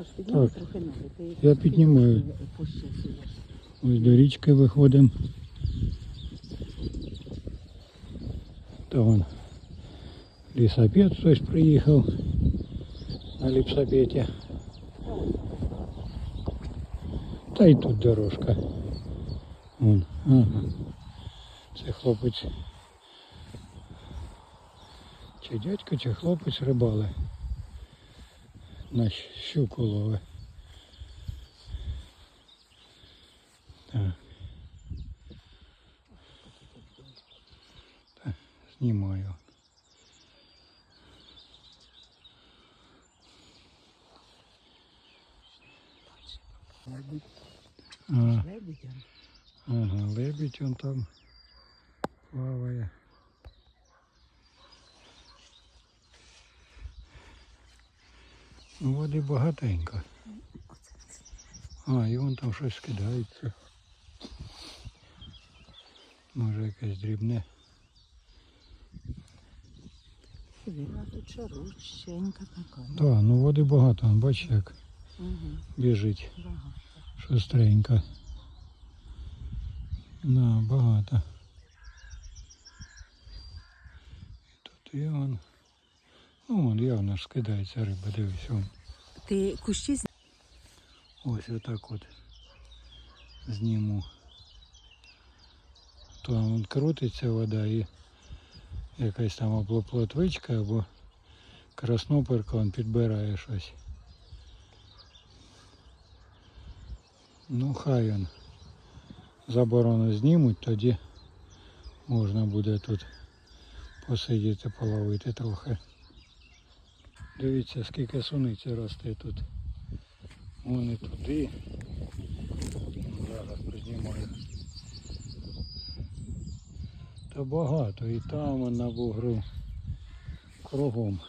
Саш, підніми Так. трохи ноги. Ти Я піднімаю. Ось до річки виходимо. То вон лісопед хтось приїхав на лісопеді. Та й тут дорожка. Вон, ага. Це хлопець. Чи дядько, чи хлопець рибали. На щуку ловить. Так. Так, знімаю. Лебідь. А, Лебідь. ага, лебідь он там плаває. Води багатенько. А, і вон там щось кидається. Може якесь дрібне. Вона тут шарущенька така. Так, ну води багато, бач як Угу. біжить. Багато. Шустренько. На, багато. І тут і он. Ну, вон явно ж скидається риба, дивись, вон. Ти кущі з- Ось отак от зніму. То вон крутиться вода і якась там або плотвичка, або красноперка он підбирає щось. Ну хай он заборону знімуть, тоді можна буде тут посидіти, половити трохи. Дивіться, скільки суниці росте тут. Вон і туди. Зараз піднімаю. Та багато і там на бугру. Кругом.